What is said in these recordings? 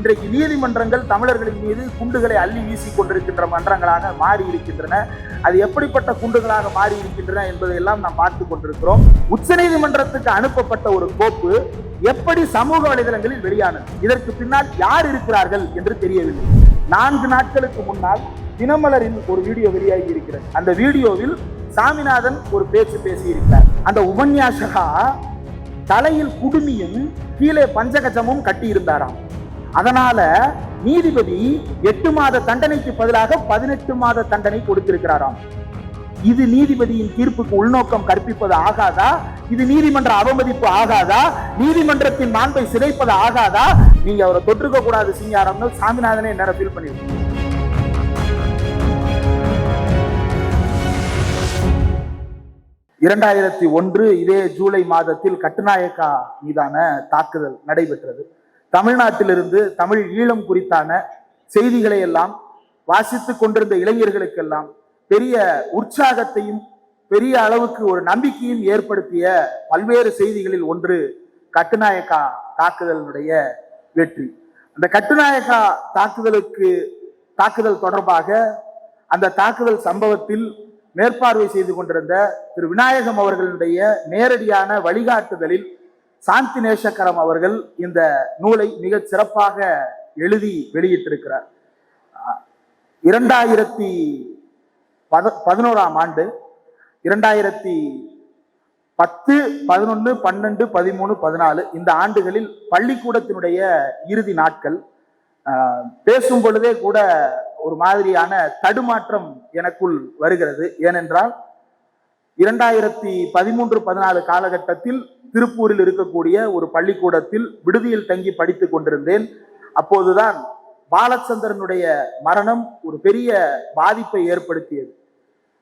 இன்றைக்கு நீதிமன்றங்கள் தமிழர்களின் மீது குண்டுகளை அள்ளி வீசிக் கொண்டிருக்கின்ற மன்றங்களாக மாறி இருக்கின்றன. அது எப்படிப்பட்ட குண்டுகளாக மாறி இருக்கின்றன என்பதையெல்லாம் நாம் பார்த்து கொண்டிருக்கிறோம். உச்சநீதிமன்றத்துக்கு அனுப்பப்பட்ட ஒரு கோப்பு எப்படி சமூக வலைதளங்களில் வெளியானது? இதற்கு பின்னால் யார் இருக்கிறார்கள் என்று தெரியவில்லை. நான்கு நாட்களுக்கு முன்னால் தினமலரின் ஒரு வீடியோ வெளியாகி இருக்கிறது. அந்த வீடியோவில் சாமிநாதன் ஒரு பேச்சு பேசியிருக்கிறார். அந்த உபன்யாசகா தலையில் குடுமியும் கீழே பஞ்சகஜமும் கட்டியிருந்தாராம். அதனால நீதிபதி எட்டு மாத தண்டனைக்கு பதிலாக பதினெட்டு மாத தண்டனை கொடுத்திருக்கிறாராம். இது நீதிபதியின் தீர்ப்புக்கு உள்நோக்கம் கற்பிப்பது ஆகாதா? இது நீதிமன்ற அவமதிப்பு ஆகாதா? நீதிமன்றத்தின் மாண்பை சிதைப்பது ஆகாதா? நீங்க அவரை தொற்றுக்க கூடாது சிங்காரம்னு சாமிநாதனே நேரம் ஃபீல் பண்ணிருக்கீங்க இரண்டாயிரத்தி ஒன்று இதே ஜூலை மாதத்தில் கட்டுநாயக்கா மீதான தாக்குதல் நடைபெற்றது. தமிழ்நாட்டிலிருந்து தமிழ் ஈழம் குறித்தான செய்திகளை எல்லாம் வாசித்து கொண்டிருந்த இளைஞர்களுக்கெல்லாம் பெரிய உற்சாகத்தையும் பெரிய அளவுக்கு ஒரு நம்பிக்கையும் ஏற்படுத்திய பல்வேறு செய்திகளில் ஒன்று கட்டுநாயக்கா தாக்குதலினுடைய வெற்றி. அந்த கட்டுநாயக்கா தாக்குதலுக்கு தாக்குதல் தொடர்பாக அந்த தாக்குதல் சம்பவத்தில் மேற்பார்வை செய்து கொண்டிருந்த திரு விநாயகம் அவர்களுடைய நேரடியான வழிகாட்டுதலில் சாந்தி நேசக்கரம் அவர்கள் இந்த நூலை மிக சிறப்பாக எழுதி வெளியிட்டிருக்கிறார். இரண்டாயிரத்தி பத பதினோராம் ஆண்டு இரண்டாயிரத்தி பத்து பதினொன்று பன்னெண்டு பதிமூணு பதினாலு இந்த ஆண்டுகளில் பள்ளிக்கூடத்தினுடைய இறுதி நாட்கள். பேசும் பொழுதே கூட ஒரு மாதிரியான தடுமாற்றம் எனக்குள் வருகிறது. ஏனென்றால் இரண்டாயிரத்தி பதிமூன்று பதினாலு காலகட்டத்தில் திருப்பூரில் இருக்கக்கூடிய ஒரு பள்ளிக்கூடத்தில் விடுதியில் தங்கி படித்துக் கொண்டிருந்தேன். அப்போதுதான் பாலச்சந்திரனுடைய மரணம் ஒரு பெரிய பாதிப்பை ஏற்படுத்தியது.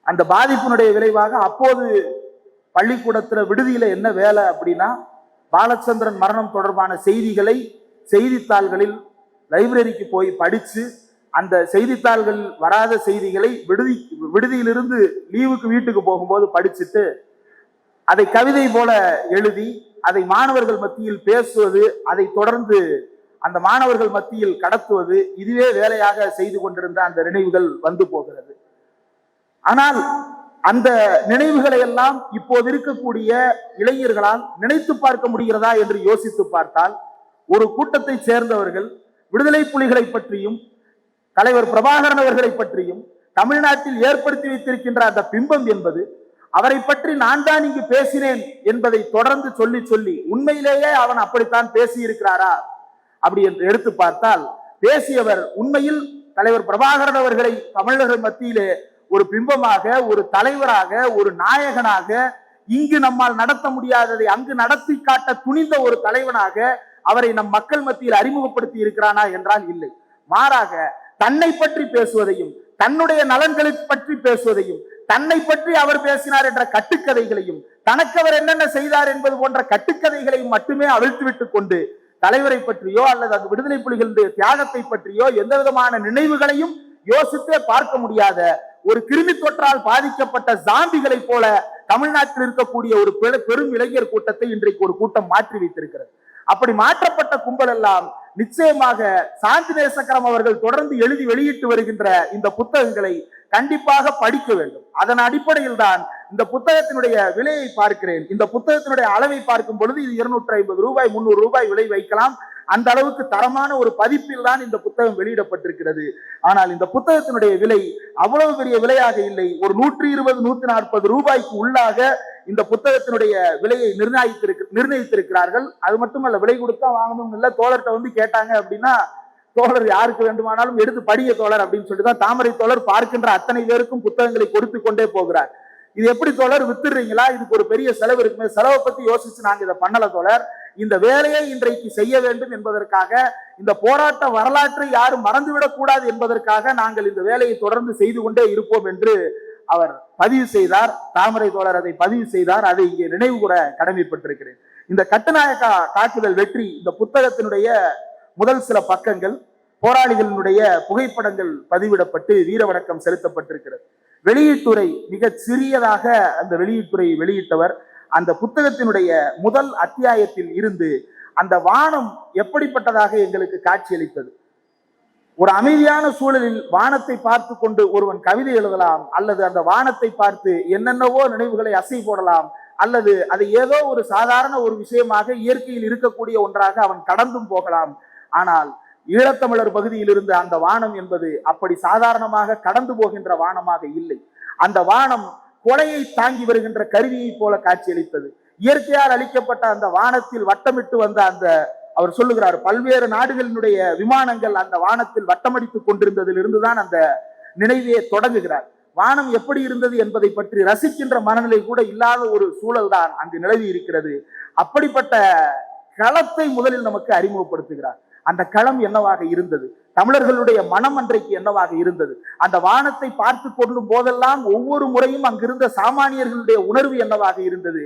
அந்த பாதிப்பினுடைய விளைவாக அப்போது பள்ளிக்கூடத்துல விடுதியில என்ன வேலை அப்படின்னா பாலச்சந்திரன் மரணம் தொடர்பான செய்திகளை செய்தித்தாள்களில் லைப்ரரிக்கு போய் படித்து அந்த செய்தித்தாள்கள் வராத செய்திகளை விடுதி விடுதியிலிருந்து லீவுக்கு வீட்டுக்கு போகும்போது படிச்சுட்டு அதை கவிதை போல எழுதி அதை மாணவர்கள் மத்தியில் பேசுவது அதை தொடர்ந்து அந்த மாணவர்கள் மத்தியில் கடத்துவது இதுவே வேலையாக செய்து கொண்டிருந்த அந்த நினைவுகள் வந்து போகிறது. ஆனால் அந்த நினைவுகளை எல்லாம் இப்போது இருக்கக்கூடிய இளைஞர்களால் நினைத்து பார்க்க முடிகிறதா என்று யோசித்து பார்த்தால் ஒரு கூட்டத்தை சேர்ந்தவர்கள் விடுதலை புலிகளை பற்றியும் தலைவர் பிரபாகரன் அவர்களை பற்றியும் தமிழ்நாட்டில் ஏற்படுத்தி வைத்திருக்கின்ற அந்த பிம்பம் என்பது அவரை பற்றி நான் தான் இங்கு பேசினேன் என்பதை தொடர்ந்து சொல்லி சொல்லி உண்மையிலேயே அவன் அப்படித்தான் பேசி இருக்கிறாரா அப்படி என்று எடுத்து பார்த்தால் பேசியவர் உண்மையில் தலைவர் பிரபாகரன் அவர்களை தமிழர்கள் மத்தியிலே ஒரு பிம்பமாக ஒரு தலைவராக ஒரு நாயகனாக இங்கு நம்மால் நடத்த முடியாததை அங்கு நடத்தி காட்ட துணிந்த ஒரு தலைவனாக அவரை நம் மக்கள் மத்தியில் அறிமுகப்படுத்தி இருக்கிறானா என்றால் இல்லை. மாறாக தன்னை பற்றி பேசுவதையும் தன்னுடைய நலன்களை பற்றி பேசுவதையும் தன்னை பற்றி அவர் பேசினார் என்ற கட்டுக்கதைகளையும் தனக்கு அவர் என்னென்ன செய்தார் என்பது போன்ற கட்டுக்கதைகளையும் மட்டுமே அவிழ்த்து விட்டுக் கொண்டு தலைவரை பற்றியோ அல்லது அந்த விடுதலை புலிகளுடைய தியாகத்தை பற்றியோ எந்த விதமான நினைவுகளையும் யோசித்தே பார்க்க முடியாத ஒரு கிருமி தொற்றால் பாதிக்கப்பட்ட ஜாம்பிகளைப் போல தமிழ்நாட்டில் இருக்கக்கூடிய ஒரு பெரு- பெரும் இளைஞர் கூட்டத்தை இன்றைக்கு ஒரு கூட்டம் மாற்றி வைத்திருக்கிறது. அப்படி மாற்றப்பட்ட கும்பல் எல்லாம் நிச்சயமாக சாந்தி நேசக்கரம் அவர்கள் தொடர்ந்து எழுதி வெளியிட்டு வருகின்ற இந்த புத்தகங்களை கண்டிப்பாக படிக்க வேண்டும். அதன் அடிப்படையில் தான் இந்த புத்தகத்தினுடைய விலையை பார்க்கிறேன். இந்த புத்தகத்தினுடைய அளவை பார்க்கும் பொழுது இது இருநூற்றி ஐம்பது ரூபாய் முன்னூறு ரூபாய் விலை வைக்கலாம். அந்த அளவுக்கு தரமான ஒரு பதிப்பில் தான் இந்த புத்தகம் வெளியிடப்பட்டிருக்கிறது. ஆனால் இந்த புத்தகத்தினுடைய விலை அவ்வளவு பெரிய விலையாக இல்லை. ஒரு நூற்றி இருபது நூத்தி நாற்பது ரூபாய்க்கு உள்ளாக இந்த புத்தகத்தினுடைய விலையை நிர்ணயித்திருக்கு நிர்ணயித்திருக்கிறார்கள். அது மட்டுமல்ல விலை கொடுத்தா வாங்கணும் இல்லை. தோழர்கிட்ட வந்து கேட்டாங்க அப்படின்னா தோழர் யாருக்கு வேண்டுமானாலும் எடுத்து படிய தோழர் அப்படின்னு சொல்லிட்டு தான் தாமரை தோழர் பார்க்கின்ற அத்தனை பேருக்கும் புத்தகங்களை கொடுத்து கொண்டே போகிறார். இது எப்படி தோழர் வித்துடுறீங்களா? இதுக்கு ஒரு பெரிய செலவு இருக்குமே. செலவை பத்தி யோசிச்சு நாங்க இதை பண்ணல தோழர். இந்த வேலையை இன்றைக்கு செய்ய வேண்டும் என்பதற்காக இந்த போராட்ட வரலாற்றை யாரும் மறந்துவிடக் கூடாது என்பதற்காக நாங்கள் இந்த வேலையை தொடர்ந்து செய்து கொண்டே இருப்போம் என்று அவர் பதிவு செய்தார். தாமரை தோழர் அதை பதிவு செய்தார். அதை இங்கே நினைவு கூற கடமைப்பட்டிருக்கிறேன். இந்த கட்டுநாயக்கா தாக்குதல் வெற்றி இந்த புத்தகத்தினுடைய முதல் சில பக்கங்கள் போராளிகளினுடைய புகைப்படங்கள் பதிவிடப்பட்டு வீரவணக்கம் செலுத்தப்பட்டிருக்கிறது. வெளியீட்டுரை மிக சிறியதாக அந்த வெளியீட்டுரை வெளியிட்டவர் அந்த புத்தகத்தினுடைய முதல் அத்தியாயத்தில் இருந்து அந்த வானம் எப்படிப்பட்டதாக எங்களுக்கு காட்சியளித்தது? ஒரு அமைதியான சூழலில் வானத்தை பார்த்து கொண்டு ஒருவன் கவிதை எழுதலாம் அல்லது அந்த வானத்தை பார்த்து என்னென்னவோ நினைவுகளை அசை போடலாம் அல்லது அது ஏதோ ஒரு சாதாரண ஒரு விஷயமாக இயற்கையில் இருக்கக்கூடிய ஒன்றாக அவன் கடந்தும் போகலாம். ஆனால் ஈழத்தமிழர் பகுதியில் இருந்த அந்த வானம் என்பது அப்படி சாதாரணமாக கடந்து போகின்ற வானமாக இல்லை. அந்த வானம் கொலையை தாங்கி வருகின்ற கருவியை போல காட்சியளித்தது. இயற்கையால் அளிக்கப்பட்ட அந்த வானத்தில் வட்டமிட்டு வந்த அந்த அவர் சொல்லுகிறார் பல்வேறு நாடுகளினுடைய விமானங்கள் அந்த வானத்தில் வட்டமடித்துக் கொண்டிருந்ததிலிருந்து தான் அந்த நினைவையே தொடங்குகிறார். வானம் எப்படி இருந்தது என்பதை பற்றி ரசிக்கின்ற மனநிலை கூட இல்லாத ஒரு சூழல் தான் அங்கு நிலவி இருக்கிறது. அப்படிப்பட்ட களத்தை முதலில் நமக்கு அறிமுகப்படுத்துகிறார். அந்த களம் என்னவாக இருந்தது? தமிழர்களுடைய மனம் அன்றைக்கு என்னவாக இருந்தது? அந்த வானத்தை பார்த்து கொள்ளும் போதெல்லாம் ஒவ்வொரு முறையும் அங்கிருந்த சாமானியர்களுடைய உணர்வு என்னவாக இருந்தது?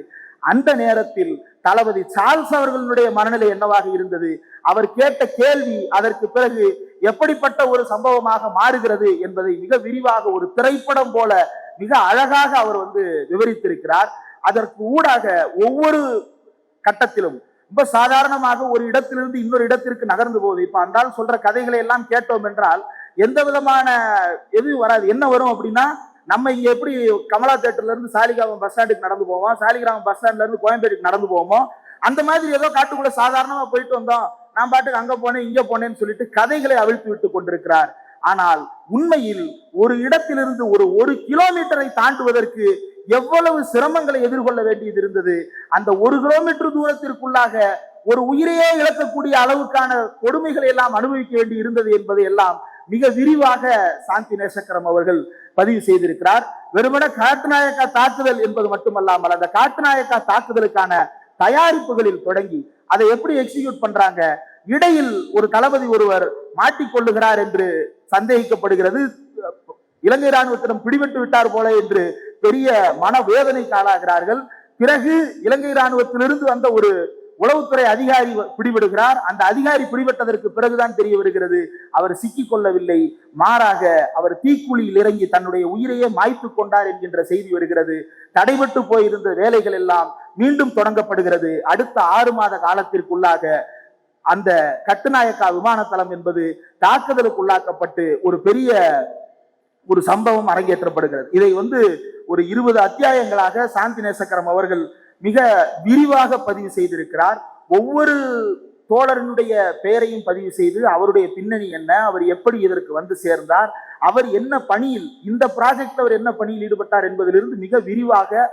அந்த நேரத்தில் தளபதி சார்ல்ஸ் அவர்களுடைய மனநிலை என்னவாக இருந்தது? அவர் கேட்ட கேள்வி அதற்கு பிறகு எப்படிப்பட்ட ஒரு சம்பவமாக மாறுகிறது என்பதை மிக விரிவாக ஒரு திரைப்படம் போல மிக அழகாக அவர் வந்து விவரித்திருக்கிறார். அதற்கு ஊடாக ஒவ்வொரு கட்டத்திலும் ரொம்ப சாதாரணமாக ஒரு இடத்திலிருந்து இன்னொரு இடத்திற்கு நகர்ந்து போகுது. இப்ப அந்த சொல்ற கதைகளை எல்லாம் கேட்டோம் என்றால் எந்த விதமான எதுவும் வராது. என்ன வரும் அப்படின்னா நம்ம இங்க எப்படி கமலா தேட்டர்ல இருந்து சாலிகிராமம் பஸ் ஸ்டாண்டுக்கு நடந்து போவோம் சாலிகிராமம் பஸ் ஸ்டாண்ட்ல இருந்து கோயம்பேட்டுக்கு நடந்து போவோமோ அந்த மாதிரி ஏதோ காட்டுக்குள்ள சாதாரணமா போயிட்டு வந்தோம். நான் பாட்டுக்கு அங்க போனேன் இங்க போனேன்னு சொல்லிட்டு கதைகளை அவிழ்த்து விட்டு கொண்டிருக்கிறார். ஆனால் உண்மையில் ஒரு இடத்திலிருந்து ஒரு ஒரு கிலோமீட்டரை தாண்டுவதற்கு எவ்வளவு சிரமங்களை எதிர்கொள்ள வேண்டியது இருந்தது? அந்த ஒரு கிலோமீட்டர் தூரத்திற்குள்ளாக ஒரு உயிரையே இழக்கக்கூடிய அளவுக்கான கொடுமைகளை எல்லாம் அனுபவிக்க வேண்டி இருந்தது என்பதை எல்லாம் மிக விரிவாக சாந்தி நேசக்கரம் அவர்கள் பதிவு செய்திருக்கிறார். வெறுமன காட்டுநாயக்கா தாக்குதல் என்பது மட்டுமல்லாமல் அந்த காட்டுநாயக்கா தாக்குதலுக்கான தயாரிப்புகளில் தொடங்கி அதை எப்படி எக்ஸிக்யூட் பண்றாங்க? இடையில் ஒரு தளபதி ஒருவர் மாட்டிக்கொள்ளுகிறார் என்று சந்தேகிக்கப்படுகிறது. இலங்கை ராணுவத்திடம் பிடிபட்டு விட்டார் போல என்று பெரிய மனவேதனைக்கு ஆளாகிறார்கள் பிறகு இலங்கை ராணுவத்திலிருந்து வந்த ஒரு உளவுத்துறை அதிகாரி பிடிபடுகிறார். அந்த அதிகாரி பிடிபட்டதற்கு பிறகுதான் தெரிய வருகிறது அவர் சிக்கிக் கொள்ளவில்லை. மாறாக அவர் தீக்குழியில் இறங்கி தன்னுடைய உயிரையே மாய்த்து கொண்டார் என்கின்ற செய்தி வருகிறது. தடைபட்டு போயிருந்த வேலைகள் எல்லாம் மீண்டும் தொடங்கப்படுகிறது. அடுத்த ஆறு மாத காலத்திற்குள்ளாக அந்த கட்டுநாயக்கா விமான தளம் என்பது தாக்குதலுக்குள்ளாக்கப்பட்டு ஒரு பெரிய ஒரு சம்பவம் அரங்கேற்றப்படுகிறது. இதை வந்து ஒரு இருபது அத்தியாயங்களாக சாந்தி நேசக்கரம் அவர்கள் மிக விரிவாக பதிவு செய்திருக்கிறார். ஒவ்வொரு தோழரனுடைய பெயரையும் பதிவு செய்து அவருடைய பின்னணி என்ன அவர் எப்படி இதற்கு வந்து சேர்ந்தார் அவர் என்ன பணியில் இந்த ப்ராஜெக்ட் அவர் என்ன பணியில் ஈடுபட்டார் என்பதிலிருந்து மிக விரிவாக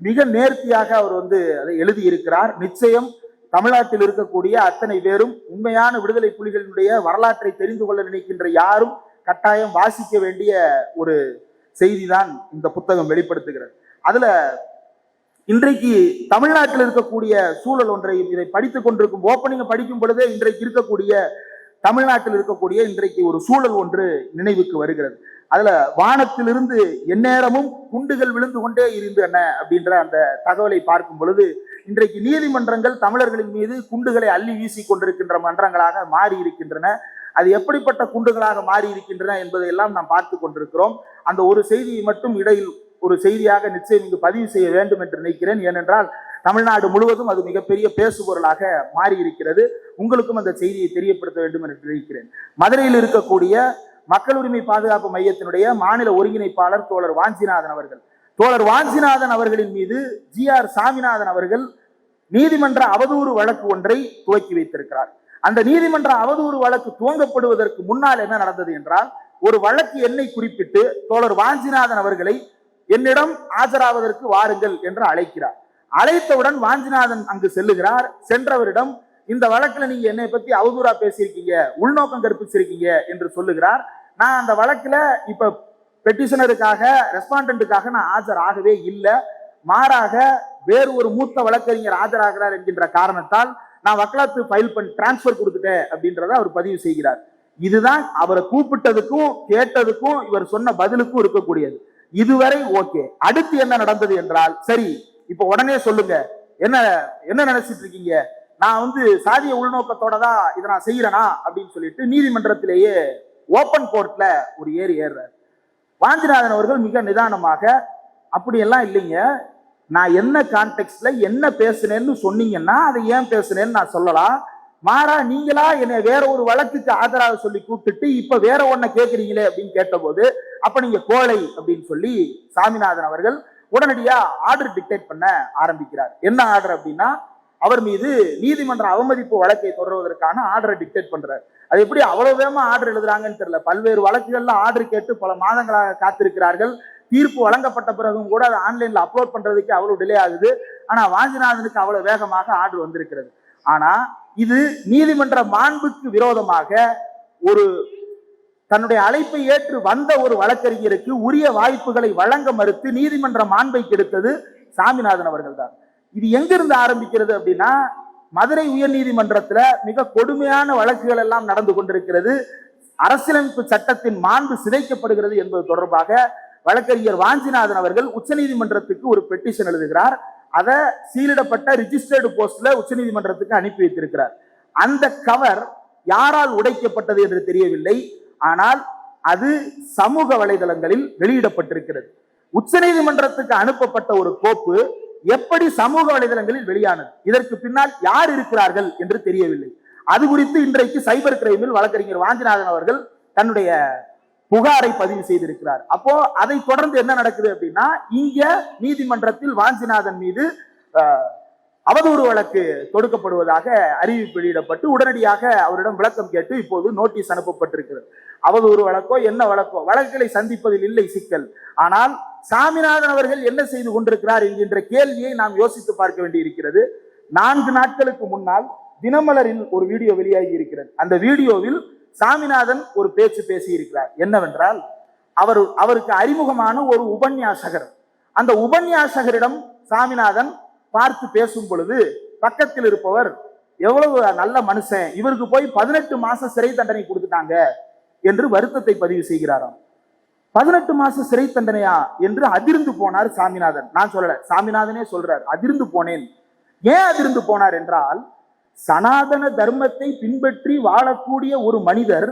மிக நேர்த்தியாக அவர் வந்து அதை எழுதியிருக்கிறார். நிச்சயம் தமிழ்நாட்டில் இருக்கக்கூடிய அத்தனை பேரும் உண்மையான விடுதலை புலிகளினுடைய வரலாற்றை தெரிந்து கொள்ள நினைக்கின்ற யாரும் கட்டாயம் வாசிக்க வேண்டிய ஒரு செய்தி தான் இந்த புத்தகம் வெளிப்படுத்துகிறது. அதுல இன்றைக்கு தமிழ்நாட்டில் இருக்கக்கூடிய சூழல் ஒன்றையும் இதை படித்துக் கொண்டிருக்கும் ஓப்பனிங் படிக்கும் பொழுதே இன்றைக்கு இருக்கக்கூடிய தமிழ்நாட்டில் இருக்கக்கூடிய இன்றைக்கு ஒரு சூழல் ஒன்று நினைவுக்கு வருகிறது. அதுல வானத்திலிருந்து எந்நேரமும் குண்டுகள் விழுந்து கொண்டே இருந்தன அப்படின்ற அந்த தகவலை பார்க்கும் பொழுது இன்றைக்கு நீதிமன்றங்கள் தமிழர்களின் மீது குண்டுகளை அள்ளி வீசி கொண்டிருக்கின்ற மன்றங்களாக மாறி இருக்கின்றன அது எப்படிப்பட்ட குண்டுகளாக மாறி இருக்கின்றன என்பதை எல்லாம் நாம் பார்த்து கொண்டிருக்கிறோம். அந்த ஒரு செய்தியை மட்டும் இடையில் ஒரு செய்தியாக நிச்சயம் இங்கு பதிவு செய்ய வேண்டும் என்று நினைக்கிறேன். ஏனென்றால் தமிழ்நாடு முழுவதும் அது மிகப்பெரிய பேசுபொருளாக மாறி இருக்கிறது உங்களுக்கும் அந்த செய்தியை தெரியப்படுத்த வேண்டும் என்று நினைக்கிறேன். மதுரையில் இருக்கக்கூடிய மக்கள் உரிமை பாதுகாப்பு மையத்தினுடைய மாநில ஒருங்கிணைப்பாளர் தோழர் வாஞ்சிநாதன் அவர்கள். தோழர் வாஞ்சிநாதன் அவர்களின் மீது ஜி ஆர் சாமிநாதன் அவர்கள் நீதிமன்ற அவதூறு வழக்கு ஒன்றை துவக்கி வைத்திருக்கிறார். அந்த நீதிமன்ற அவதூறு வழக்கு துவங்கப்படுவதற்கு முன்னால் என்ன நடந்தது என்றால் ஒரு வழக்கு என்னை குறிப்பிட்டு தோழர் வாஞ்சிநாதன் அவர்களை என்னிடம் ஆஜராவதற்கு வாருங்கள் என்று அழைக்கிறார். அழைத்தவுடன் வாஞ்சிநாதன் அங்கு செல்லுகிறார். சென்றவரிடம் இந்த வழக்குல நீங்க என்னை பத்தி அவதூறா பேசியிருக்கீங்க உள்நோக்கம் கற்பிச்சிருக்கீங்க என்று சொல்லுகிறார். நான் அந்த வழக்குல இப்ப பெட்டிஷனருக்காக ரெஸ்பாண்டன்ட்டுக்காக நான் ஆஜர் ஆகவே இல்லை. மாறாக வேறு ஒரு மூத்த வழக்கறிஞர் ஆஜராகிறார் என்கின்ற காரணத்தால் நான் வக்கலாத்து ஃபைல் பண்ணி டிரான்ஸ்ஃபர் கொடுத்துட்டேன் அப்படின்றத அவர் பதிவு செய்கிறார். இதுதான் அவரை கூப்பிட்டதுக்கும் கேட்டதுக்கும் இவர் சொன்ன பதிலுக்கும் இருக்கக்கூடியது. இதுவரை ஓகே. அடுத்து என்ன நடந்தது என்றால் சரி இப்ப உடனே சொல்லுங்க. என்ன என்ன நினைச்சிட்டு இருக்கீங்க? நான் வந்து சாதிய உள்நோக்கத்தோட தான் இதை நான் செய்யறேனா? அப்படின்னு சொல்லிட்டு நீதிமன்றத்திலேயே ஓப்பன் கோர்ட்ல ஒரு ஏறி ஏறுறாரு. வாஞ்சிநாதன் அவர்கள் மிக நிதானமாக அப்படியெல்லாம் இல்லைங்க. நான் என்ன கான்டெக்ட்ல என்ன பேசுனேன்னு சொன்னீங்கன்னா அதை ஏன் பேசுனேன்னு நான் சொல்லலாம். மாறா நீங்களா என்னை வேற ஒரு வழக்குக்கு ஆதரவு சொல்லி கூப்பிட்டுட்டு இப்ப வேற ஒன்ன கேக்குறீங்களே அப்படின்னு கேட்டபோது அப்ப நீங்க கோழை அப்படின்னு சொல்லி சாமிநாதன் அவர்கள் உடனடியா ஆர்டர் டிக்டேட் பண்ண ஆரம்பிக்கிறார். என்ன ஆர்டர் அப்படின்னா அவர் மீது நீதிமன்ற அவமதிப்பு வழக்கை தொடர்வதற்கான ஆர்டரை டிக்டேட் பண்றாரு. அது எப்படி அவ்வளவு வேகமா ஆர்டர் எழுதுறாங்கன்னு தெரியல. பல்வேறு வழக்குகள்ல ஆர்டர் கேட்டு பல மாதங்களாக காத்திருக்கிறார்கள். தீர்ப்பு வழங்கப்பட்ட பிறகும் கூட அதை ஆன்லைன்ல அப்லோட் பண்றதுக்கு அவ்வளவு டிலே ஆகுது. ஆனா வாஞ்சிநாதனுக்கு அவ்வளவு வேகமாக ஆர்டர் வந்திருக்கிறது. ஆனா இது நீதிமன்ற மாண்புக்கு விரோதமாக ஒரு தன்னுடைய அழைப்பை ஏற்று வந்த ஒரு வழக்கறிஞருக்கு உரிய வாய்ப்புகளை வழங்க மறுத்து நீதிமன்ற மாண்பை கெடுத்தது சாமிநாதன் அவர்கள் தான் இது எங்கிருந்து ஆரம்பிக்கிறது அப்படின்னா மதுரை உயர்நீதிமன்றத்துல மிக கொடுமையான வழக்குகள் எல்லாம் நடந்து கொண்டிருக்கிறது. அரசியலமைப்பு சட்டத்தின் மாண்பு சிதைக்கப்படுகிறது என்பது தொடர்பாக வழக்கறிஞர் வாஞ்சிநாதன் அவர்கள் உச்சநீதிமன்றத்துக்கு ஒரு பெட்டிஷன் எழுதுகிறார். அதை சீலிடப்பட்ட ரிஜிஸ்டர்டு போஸ்ட்ல உச்சநீதிமன்றத்துக்கு அனுப்பி வைத்திருக்கிறார். அந்த கவர் யாரால் உடைக்கப்பட்டது என்று தெரியவில்லை. ஆனால் அது சமூக வலைதளங்களில் வெளியிடப்பட்டிருக்கிறது. உச்சநீதிமன்றத்துக்கு அனுப்பப்பட்ட ஒரு கோப்பு எப்படி சமூக வலைதளங்களில் வெளியானது? இதற்கு பின்னால் யார் இருக்கிறார்கள் என்று தெரியவில்லை. அது குறித்து இன்றைக்கு சைபர் கிரைமில் வழக்கறிஞர் வாஞ்சிநாதன் அவர்கள் தன்னுடைய புகாரை பதிவு செய்திருக்கிறார். அப்போ அதை தொடர்ந்து என்ன நடக்குது அப்படின்னா இங்க நீதிமன்றத்தில் வாஞ்சிநாதன் மீது அவதூறு வழக்கு தொடுக்கப்படுவதாக அறிவிப்பு வெளியிடப்பட்டு உடனடியாக அவரிடம் விளக்கம் கேட்டு இப்போது நோட்டீஸ் அனுப்பப்பட்டிருக்கிறது. அவதூறு வழக்கோ என்ன வழக்கோ வழக்குகளை சந்திப்பதில் இல்லை சிக்கல். ஆனால் சாமிநாதன் அவர்கள் என்ன செய்து கொண்டிருக்கிறார் என்கின்ற கேள்வியை நாம் யோசித்து பார்க்க வேண்டியிருக்கிறது. நான்கு நாட்களுக்கு முன்னால் தினமலரில் ஒரு வீடியோ வெளியாகி இருக்கிறது. அந்த வீடியோவில் சாமிநாதன் ஒரு பேச்சு பேசி இருக்கிறார் என்னவென்றால் அவர் அவருக்கு அறிமுகமான ஒரு உபன்யாசகர். அந்த உபன்யாசகரிடம் சாமிநாதன் பார்த்து பேசும் பொழுது பக்கத்தில் இருப்பவர் எவ்வளவு நல்ல மனுஷன் இவருக்கு போய் பதினெட்டு மாச சிறை தண்டனை கொடுத்துட்டாங்க என்று வருத்தத்தை பதிவு செய்கிறாராம். பதினெட்டு மாச சிறை தண்டனையா என்று அதிர்ந்து போனார் சாமிநாதன். நான் சொல்லல சாமிநாதனே சொல்றார் அதிர்ந்து போனேன். ஏன் அதிர்ந்து போனார் என்றால் சனாதன தர்மத்தை பின்பற்றி வாழக்கூடிய ஒரு மனிதர்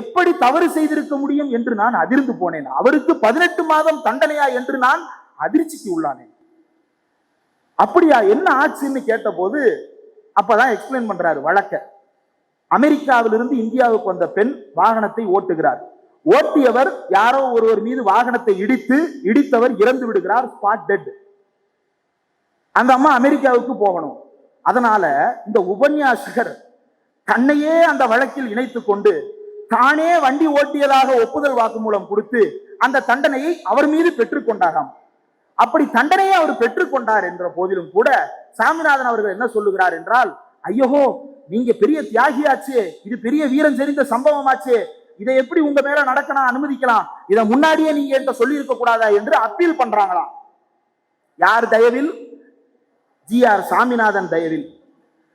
எப்படி தவறு செய்திருக்க முடியும் என்று நான் அதிர்ந்து போனேன். அவருக்கு பதினெட்டு மாதம் தண்டனையா என்று நான் அதிர்ச்சிக்கு உள்ளானேன் அப்படியா என்ன ஆச்சுன்னு கேட்டபோது அப்பதான் எக்ஸ்பிளைன் பண்றாரு வழக்க. அமெரிக்காவிலிருந்து இந்தியாவுக்கு வந்த பெண் வாகனத்தை ஓட்டுகிறார். ஓட்டியவர் யாரோ ஒருவர் மீது வாகனத்தை இடித்து இடித்தவர் இறந்து விடுகிறார் ஸ்பாட் டெட் அந்த அம்மா அமெரிக்காவுக்கு போகணும். அதனால இந்த உபன்யாசகர் தன்னையே அந்த வழக்கில் இணைத்துக் கொண்டு தானே வண்டி ஓட்டியதாக ஒப்புதல் வாக்குமூலம் கொடுத்து அந்த தண்டனையை அவர் மீது பெற்றுக்கொண்டாராம் அப்படி தண்டனையை அவர் பெற்றுக்கொண்டார் என்ற போதிலும் கூட சாமிநாதன் அவர்கள் என்ன சொல்லுகிறார் என்றால் ஐயோ நீங்க பெரிய தியாகியாச்சே இது பெரிய வீரம் தெரிந்த சம்பவமாச்சே இதை எப்படி உங்க மேல நடக்கணும் அனுமதிக்கலாம் இதை முன்னாடியே நீங்க என்கிட்ட சொல்லி இருக்க கூடாதா? என்று அப்பீல் பண்றாங்களாம். யார் தயவில்? ஜி ஆர் சாமிநாதன் தயவில்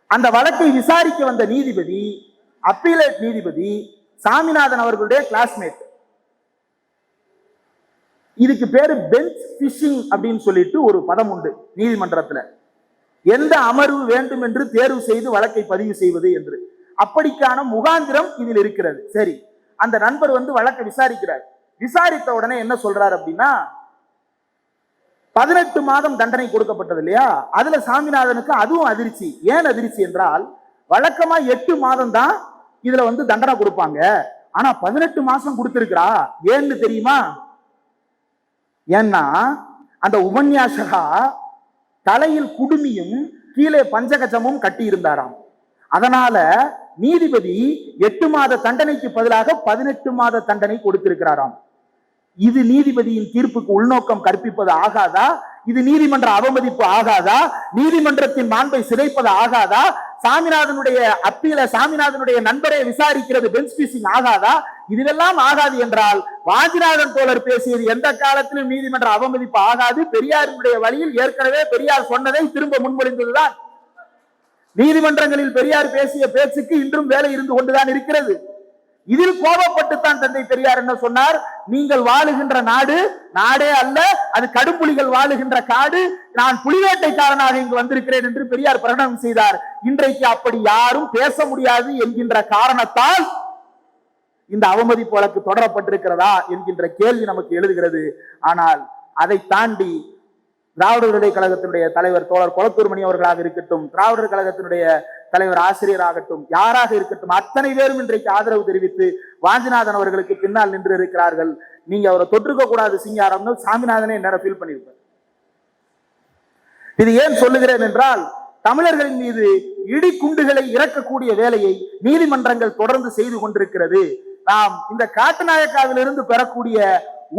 அந்த வழக்கை விசாரிக்க வந்த நீதிபதி அப்பீலேட் நீதிபதி சாமிநாதன் அவர்களுடைய கிளாஸ்மேட் இதுக்கு பேரு பெஞ்ச் பிஷிங் அப்படின்னு சொல்லிட்டு ஒரு பதம் உண்டு நீதிமன்றத்துல. எந்த அமர்வு வேண்டும் என்று தேர்வு செய்து வழக்கை பதிவு செய்வது என்று. அப்படிக்கான முகாந்திரம் இதில் இருக்கிறது. சரி அந்த நண்பர் வந்து வழக்கை விசாரிக்கிறார். விசாரித்த உடனே என்ன சொல்றார் அப்படின்னா பதினெட்டு மாதம் தண்டனை கொடுக்கப்பட்டது இல்லையா? அதுல சாமிநாதனுக்கு அதுவும் அதிர்ச்சி. ஏன் அதிர்ச்சி என்றால் வழக்கமா எட்டு மாதம் தான் இதுல வந்து தண்டனை கொடுப்பாங்க. ஆனா பதினெட்டு மாசம் கொடுத்திருக்கிறா. ஏன்னு தெரியுமா? ஏன்னா அந்த உபன்யாசகா தலையில் குடுமியும் கீழே பஞ்சகஜமும் கட்டி இருந்தாராம் அதனால நீதிபதி எட்டு மாத தண்டனைக்கு பதிலாக பதினெட்டு மாத தண்டனை கொடுத்திருக்கிறாராம். இது நீதிபதியின் தீர்ப்புக்கு உள்நோக்கம் கற்பிப்பது ஆகாதா? இது நீதிமன்ற அவமதிப்பு ஆகாதா? நீதிமன்றத்தின் மாண்பை சிதைப்பது ஆகாதா? சாமிநாதனுடைய அப்பீல சாமிநாதனுடைய நண்பரை விசாரிக்கிறது பெஞ்ச் பீசிங் ஆகாதா? இதுவெல்லாம் ஆகாது என்றால் வாஞ்சிநாதன் தோழர் பேசியது எந்த காலத்திலும் நீதிமன்ற அவமதிப்பு ஆகாது. பெரியாரினுடைய வழியில் ஏற்கனவே பெரியார் சொன்னதை திரும்ப முன்மொழிந்ததுதான். நீதிமன்றங்களில் பெரியார் பேசிய பேச்சுக்கு இன்றும் வேலை இருந்து கொண்டுதான் இருக்கிறது. இதில் கோபப்பட்டுத்தான் தந்தை பெரியார் என்ன சொன்னார்? நீங்கள் வாழுகின்ற நாடு நாடே அல்ல அது கடும்புலிகள் வாழுகின்ற காடு. நான் புலிவேட்டைக்காரனாக இங்கு வந்திருக்கிறேன் என்று பெரியார் பிரகடனம் செய்தார். இன்றைக்கு அப்படி யாரும் பேச முடியாது என்கின்ற காரணத்தால் இந்த அவமதிப்பு வழக்கு தொடரப்பட்டிருக்கிறதா என்கின்ற கேள்வி நமக்கு எழுதுகிறது. ஆனால் அதை தாண்டி திராவிடர்களுடைய கழகத்தினுடைய தலைவர் தோழர் கொளத்தூர் மணி அவர்களாக இருக்கட்டும் திராவிடர் கழகத்தினுடைய தலைவர் ஆசிரியராகட்டும் யாராக இருக்கட்டும் அத்தனை பேரும் இன்றைக்கு ஆதரவு தெரிவித்து வாஞ்சிநாதன் அவர்களுக்கு பின்னால் நின்று இருக்கிறார்கள். நீங்க அவரை தொற்றுக்க கூடாது சிங்காரம்னு சாமிநாதனே நேரம் ஃபீல் பண்ணியிருப்பார். இது ஏன் சொல்லுகிறேன் என்றால் தமிழர்களின் மீது இடி குண்டுகளை இறக்கக்கூடிய வேலையை நீதிமன்றங்கள் தொடர்ந்து செய்து கொண்டிருக்கிறது. நாம் இந்த காட்டுநாயக்காவிலிருந்து பெறக்கூடிய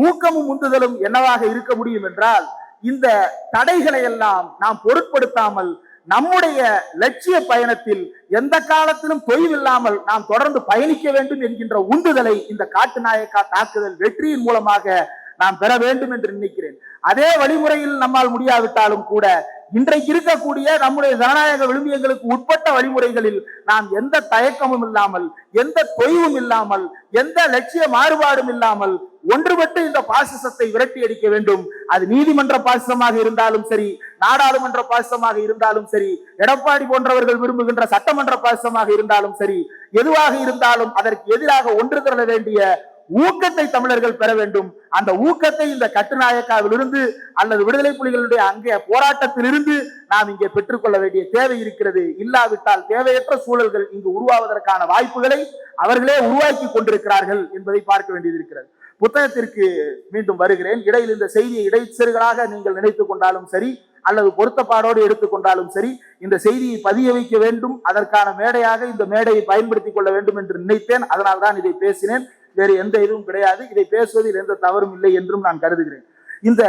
ஊக்கமும் உந்துதலும் என்னவாக இருக்க முடியும் என்றால் இந்த தடைகளை எல்லாம் நாம் பொருட்படுத்தாமல் நம்முடைய லட்சிய பயணத்தில் எந்த காலத்திலும் தொய்வில்லாமல் நாம் தொடர்ந்து பயணிக்க வேண்டும் என்கின்ற உந்துதலை இந்த காட்டுநாயக்கா தாக்குதல் வெற்றியின் மூலமாக நாம் பெற வேண்டும் என்று நினைக்கிறேன். அதே வழிமுறையில் நம்மால் முடியாவிட்டாலும் கூட இன்றைக்கு இருக்கக்கூடிய நம்முடைய ஜனநாயக விழுமியங்களுக்கு உட்பட்ட வழிமுறைகளில் நாம் எந்த தயக்கமும் இல்லாமல் எந்த தொய்வும் இல்லாமல் எந்த லட்சிய மாறுபாடும் இல்லாமல் ஒன்றுபட்டு இந்த பாசிசத்தை விரட்டி அடிக்க வேண்டும். அது நீதிமன்ற பாசிசமாக இருந்தாலும் சரி நாடாளுமன்ற பாசிசமாக இருந்தாலும் சரி எடப்பாடி போன்றவர்கள் விரும்புகின்ற சட்டமன்ற பாசிசமாக இருந்தாலும் சரி எதுவாக இருந்தாலும் அதற்கு எதிராக ஒன்று திரள வேண்டிய ஊக்கத்தை தமிழர்கள் பெற வேண்டும். அந்த ஊக்கத்தை இந்த கட்டுநாயக்காவிலிருந்து அல்லது விடுதலை புலிகளுடைய அங்கே போராட்டத்திலிருந்து நாம் இங்கே பெற்றுக்கொள்ள வேண்டிய தேவை இருக்கிறது. இல்லாவிட்டால் தேவையற்ற சூழல்கள் இங்கு உருவாவதற்கான வாய்ப்புகளை அவர்களே உருவாக்கி கொண்டிருக்கிறார்கள் என்பதை பார்க்க வேண்டியது இருக்கிறது. புத்தகத்திற்கு மீண்டும் வருகிறேன். இடையில் இந்த செய்தியை இடைச்செருகளாக நீங்கள் நினைத்துக் கொண்டாலும் சரி அல்லது பொருத்தப்பாடோடு எடுத்துக்கொண்டாலும் சரி இந்த செய்தியை பதிய வைக்க வேண்டும். அதற்கான மேடையாக இந்த மேடையை பயன்படுத்திக் கொள்ள வேண்டும் என்று நினைத்தேன். அதனால் தான் இதை பேசினேன். வேறு எந்த இதுவும் கிடையாது. இதை பேசுவதில் எந்த தவறும் இல்லை என்றும் நான் கருதுகிறேன். இந்த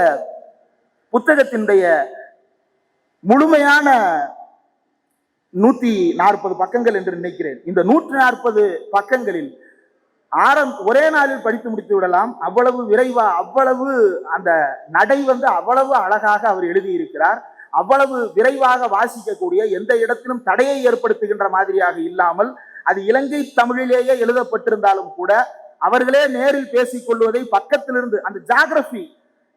புத்தகத்தினுடைய முழுமையான நூத்தி நாற்பது பக்கங்கள் என்று நினைக்கிறேன். இந்த நூற்றி நாற்பது பக்கங்களில் ஆரம் ஒரே நாளில் படித்து முடித்து விடலாம். அவ்வளவு விரைவா அவ்வளவு அந்த நடை வந்து அவ்வளவு அழகாக அவர் எழுதியிருக்கிறார். அவ்வளவு விரைவாக வாசிக்கக்கூடிய எந்த இடத்திலும் தடையை ஏற்படுத்துகின்ற மாதிரியாக இல்லாமல் அது இலங்கை தமிழிலேயே எழுதப்பட்டிருந்தாலும் கூட அவர்களே நேரில் பேசிக் கொள்வதை பக்கத்திலிருந்து அந்த ஜாகிரபி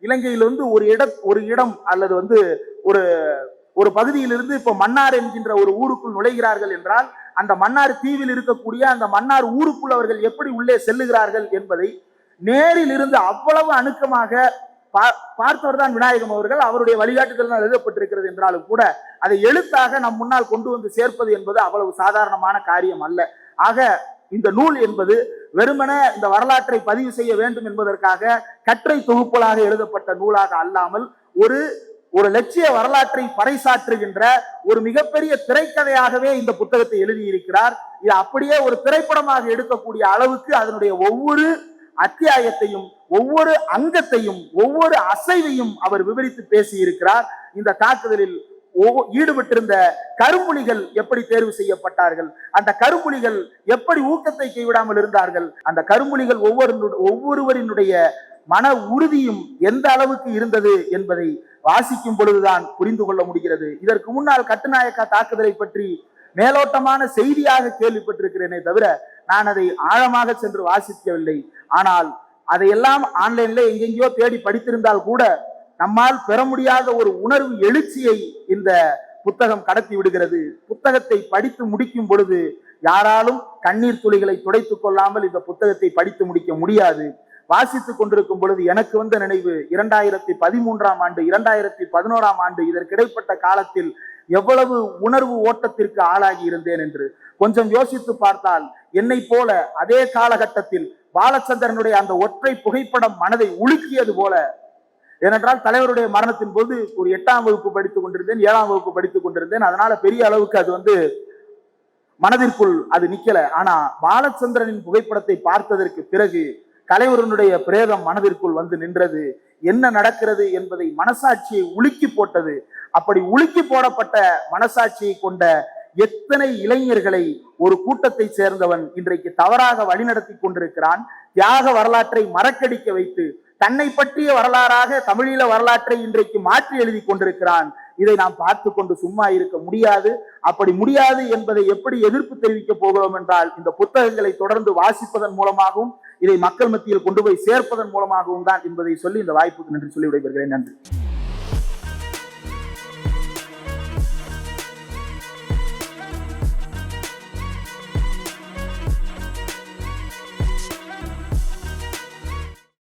இலங்கையிலிருந்து ஒரு இட ஒரு இடம் அல்லது வந்து ஒரு ஒரு பகுதியிலிருந்து இப்ப மன்னார் என்கின்ற ஒரு ஊருக்குள் நுழைகிறார்கள் என்றால் அந்த மன்னார் தீவில் இருக்கக்கூடிய அந்த மன்னார் ஊருக்குள் அவர்கள் எப்படி உள்ளே செல்லுகிறார்கள் என்பதை நேரில் இருந்து அவ்வளவு அணுக்கமாக பார்த்தவர் தான் விநாயகம் அவர்கள். அவருடைய வழிகாட்டுதல் தான் எழுதப்பட்டிருக்கிறது என்றாலும் கூட அதை எழுத்தாக நம் முன்னால் கொண்டு வந்து சேர்ப்பது என்பது அவ்வளவு சாதாரணமான காரியம் அல்ல. ஆக இந்த நூல் என்பது வெறுமன இந்த வரலாற்றை பதிவு செய்ய வேண்டும் என்பதற்காக கற்றை தொகுப்புகளாக எழுதப்பட்ட நூலாக அல்லாமல் ஒரு ஒரு லட்சிய வரலாற்றை பறைசாற்றுகின்ற ஒரு மிகப்பெரிய திரைக்கதையாகவே இந்த புத்தகத்தை எழுதியிருக்கிறார். இது அப்படியே ஒரு திரைப்படமாக எடுக்கக்கூடிய அளவுக்கு அதனுடைய ஒவ்வொரு அத்தியாயத்தையும் ஒவ்வொரு அங்கத்தையும் ஒவ்வொரு அசைவையும் அவர் விவரித்து பேசியிருக்கிறார். இந்த தாக்குதலில் ஈடுபட்டிருந்த கரும்புலிகள் எப்படி தேர்வு செய்யப்பட்டார்கள்? அந்த கரும்புலிகள் எப்படி ஊக்கத்தை கைவிடாமல் இருந்தார்கள்? அந்த கரும்புலிகள் ஒவ்வொரு ஒவ்வொருவரினுடைய மன உறுதியும் எந்த அளவுக்கு இருந்தது என்பதை வாசிக்கும் பொழுதுதான் புரிந்து கொள்ள முடிகிறது. இதற்கு முன்னால் கட்டுநாயக்கா தாக்குதலை பற்றி மேலோட்டமான செய்தியாக கேள்விப்பட்டிருக்கிறேனே தவிர நான் அதை ஆழமாக சென்று வாசிக்கவில்லை. ஆனால் அதையெல்லாம் ஆன்லைன்ல எங்கெங்கயோ தேடி படித்திருந்தால் கூட நம்மால் பெற முடியாத ஒரு உணர்வு எழுச்சியை இந்த புத்தகம் கடத்தி விடுகிறது. புத்தகத்தை படித்து முடிக்கும் பொழுது யாராலும் கண்ணீர் துளிகளை துடைத்துக் கொள்ளாமல் இந்த புத்தகத்தை படித்து முடிக்க முடியாது. வாசித்துக் கொண்டிருக்கும் பொழுது எனக்கு வந்த நினைவு இரண்டாயிரத்தி பதிமூன்றாம் ஆண்டு இரண்டாயிரத்தி பதினோராம் ஆண்டு இதற்கிடைப்பட்ட காலத்தில் எவ்வளவு உணர்வு ஓட்டத்திற்கு ஆளாகி இருந்தேன் என்று கொஞ்சம் யோசித்து பார்த்தால் என்னை போல அதே காலகட்டத்தில் பாலச்சந்திரனுடைய அந்த ஒற்றை புகைப்படம் மனதை உலுக்கியது போல ஏனென்றால் தலைவருடைய மரணத்தின் போது ஒரு எட்டாம் வகுப்பு படித்துக் கொண்டிருந்தேன் ஏழாம் வகுப்பு படித்துக் கொண்டிருந்தேன். அதனால பெரிய அளவுக்கு அது வந்து மனதிற்குள் அது நிக்கல. ஆனா பாலச்சந்திரனின் புகைப்படத்தை பார்த்ததற்கு பிறகு தலைவருடைய பிரேதம் மனதிற்குள் வந்து நின்றது. என்ன நடக்கிறது என்பதை மனசாட்சியை உலுக்கி போட்டது. அப்படி உலுக்கி போடப்பட்ட மனசாட்சியை கொண்ட எத்தனை இளைஞர்களை ஒரு கூட்டத்தை சேர்ந்தவன் இன்றைக்கு தவறாக வழிநடத்தி கொண்டிருக்கிறான். தியாக வரலாற்றை மறக்கடிக்க வைத்து தன்னை பற்றிய வரலாறாக தமிழீழ வரலாற்றை இன்றைக்கு மாற்றி எழுதி கொண்டிருக்கிறான். இதை நாம் பார்த்து கொண்டு சும்மா இருக்க முடியாது. அப்படி முடியாது என்பதை எப்படி எதிர்ப்பு தெரிவிக்க போகிறோம் என்றால் இந்த புத்தகங்களை தொடர்ந்து வாசிப்பதன் மூலமாகவும் இதை மக்கள் மத்தியில் கொண்டு போய் சேர்ப்பதன் மூலமாகவும் தான் என்பதை சொல்லி இந்த வாய்ப்புக்கு நன்றி சொல்லி விடைபெறுகிறேன். நன்றி.